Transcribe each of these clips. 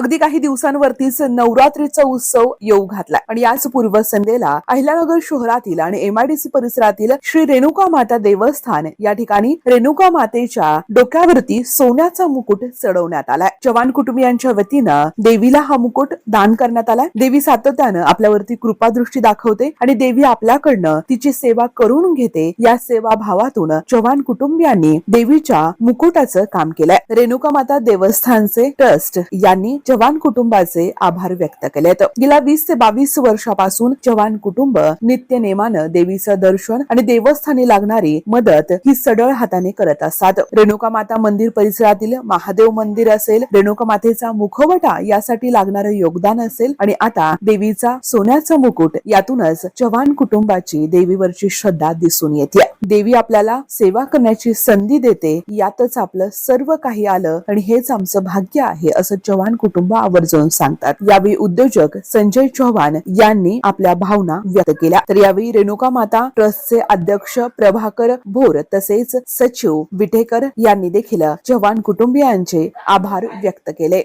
अगदी काही दिवसांवरतीच नवरात्रीचा उत्सव येऊ घातला आणि याच पूर्वसंध्येला अहिल्यानगर शहरातील आणि एमआयडीसी परिसरातील श्री रेणुका माता देवस्थान या ठिकाणी रेणुका मातेच्या डोक्यावरती सोन्याचा मुकुट चढवण्यात आलाय. जवान कुटुंबियांच्या वतीनं देवीला हा मुकुट दान करण्यात आलाय. देवी सातत्यानं आपल्यावरती कृपादृष्टी दाखवते आणि देवी आपल्याकडनं तिची सेवा करून घेते. या सेवा भावातून जवान कुटुंबियांनी देवीच्या मुकुटाचं काम केलंय. रेणुका माता देवस्थानचे ट्रस्ट यांनी जवान कुटुंबाचे आभार व्यक्त केलेत. गेल्या वीस ते बावीस वर्षापासून जवान कुटुंब नित्य नेमानं देवीचं दर्शन आणि देवस्थानी लागणारी मदत ही सडळ हाताने करत असतात. रेणुका माता मंदिर परिसरातील महादेव मंदिर असेल रेणुका मातेचा मुखवटा यासाठी लागणारं योगदान असेल आणि आता देवीचा सोन्याचा मुकुट यातूनच जवान कुटुंबाची देवीवरची श्रद्धा दिसून येते. देवी आपल्याला सेवा करण्याची संधी देते यातच आपलं सर्व काही आलं आणि हेच आमचं भाग्य आहे असं चव्हाण कुटुंब कुटुंब आवर्जून सांगतात. यावेळी उद्योजक संजय चव्हाण यांनी आपल्या भावना व्यक्त केल्या. तर यावेळी रेणुका माता ट्रस्टचे अध्यक्ष प्रभाकर भोर तसेच सचिव विठेकर यांनी देखील चव्हाण कुटुंबियांचे आभार व्यक्त केले.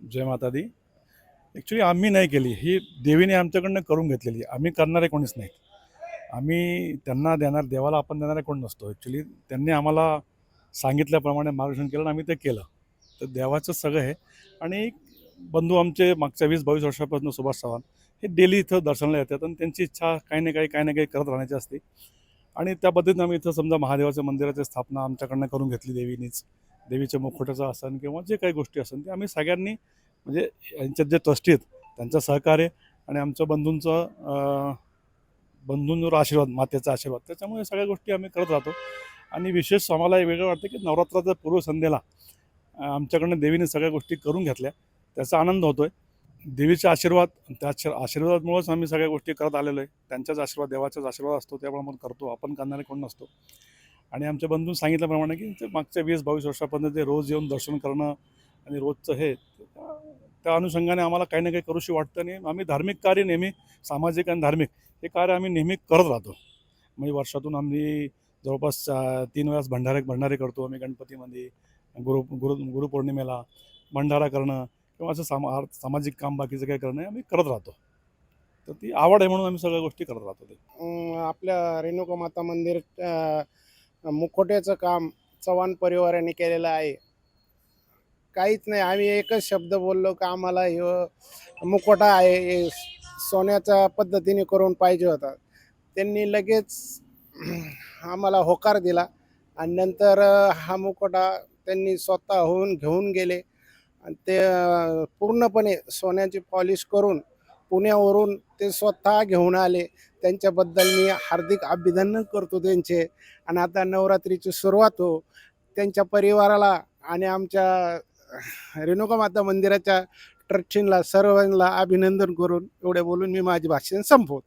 जय माता दी ॲक्च्युली आम्ही नाही केली. ही देवीने आमच्याकडनं करून घेतलेली. आम्ही करणारे कोणीच नाही आम्ही त्यांना देणार देवाला आपण देणारे कोण नसतो. ॲक्च्युली त्यांनी आम्हाला सांगितल्याप्रमाणे मार्गदर्शन केलं आणि आम्ही ते केलं. तर देवाचं सगळं आहे. आणि बंधू आमचे मागच्या वीस बावीस वर्षापासून सुभाष चव्हाण हे डेली इथं दर्शनाला येतात आणि त्यांची इच्छा काही ना काही काही ना काही करत राहण्याची असते. आणि त्या पद्धतीनं आम्ही इथं समजा महादेवाच्या मंदिराची स्थापना आमच्याकडनं करून घेतली देवीनीच. देवीच्या मुखोटाचं आसन किंवा जे काही गोष्टी असन ते आम्ही सगळ्यांनी म्हणजे यांच्यात जे ट्रस्टी आहेत त्यांचं सहकार्य आणि आमच्या बंधूंचं बंधूंवर आशीर्वाद मातेचा आशीर्वाद त्याच्यामुळे सगळ्या गोष्टी आम्ही करत राहतो. आणि विशेष आम्हाला वेगळं वाटतं की नवरात्राच्या पूर्वसंध्येला आमच्याकडनं देवीने सगळ्या गोष्टी करून घेतल्या. त्याचा आनंद होतो आहे देवीचा आशीर्वाद त्या आशीर्वादामुळंच आशीर्वादामुळेच आम्ही सगळ्या गोष्टी करत आलेलो आहे. त्यांचाच आशीर्वाद देवाचाच आशीर्वाद असतो त्यामुळे आपण करतो. आपण करणारे कोण नसतो. आणि आमच्या बंधून सांगितल्याप्रमाणे की ते मागच्या वीस बावीस वर्षापर्यंत ते रोज येऊन दर्शन करणं आणि रोजचं हे त्या- अनुषंगाने आम्हाला काही ना काही करूशी वाटतं आणि आम्ही धार्मिक कार्य नेहमी सामाजिक आणि धार्मिक हे कार्य आम्ही नेहमी करत राहतो. म्हणजे वर्षातून आम्ही जवळपास तीन वेळास भंडारे भंडारे करतो. आम्ही गणपतीमध्ये गुरु गुरु गुरुपौर्णिमेला भंडारा करणं किंवा असं सामा सामाजिक काम बाकीचं काही करणं आम्ही करत राहतो. तर ती आवड आहे म्हणून आम्ही सगळ्या गोष्टी करत राहतो ते. आपल्या रेणुका माता मंदिर मुखोट्याचं काम चव्हाण परिवाराने केलेलं आहे. काहीच नाही आम्ही एकच शब्द बोललो की आम्हाला हे मुखोटा आहे हे सोन्याच्या पद्धतीने करून पाहिजे होता. त्यांनी लगेच आम्हाला होकार दिला आणि नंतर हा मुकोटा त्यांनी स्वतः होऊन घेऊन गेले. आणि ते पूर्णपणे सोन्याची पॉलिश करून पुण्यावरून ते स्वतः घेऊन आले. त्यांच्याबद्दल मी हार्दिक अभिनंदन करतो त्यांचे. आणि आता नवरात्रीची सुरुवात हो. त्यांच्या परिवाराला आणि आमच्या रेणुका माता मंदिराच्या ट्रस्टींना सर्वांना अभिनंदन करून एवढे बोलून मी माझे भाषण संपवतो.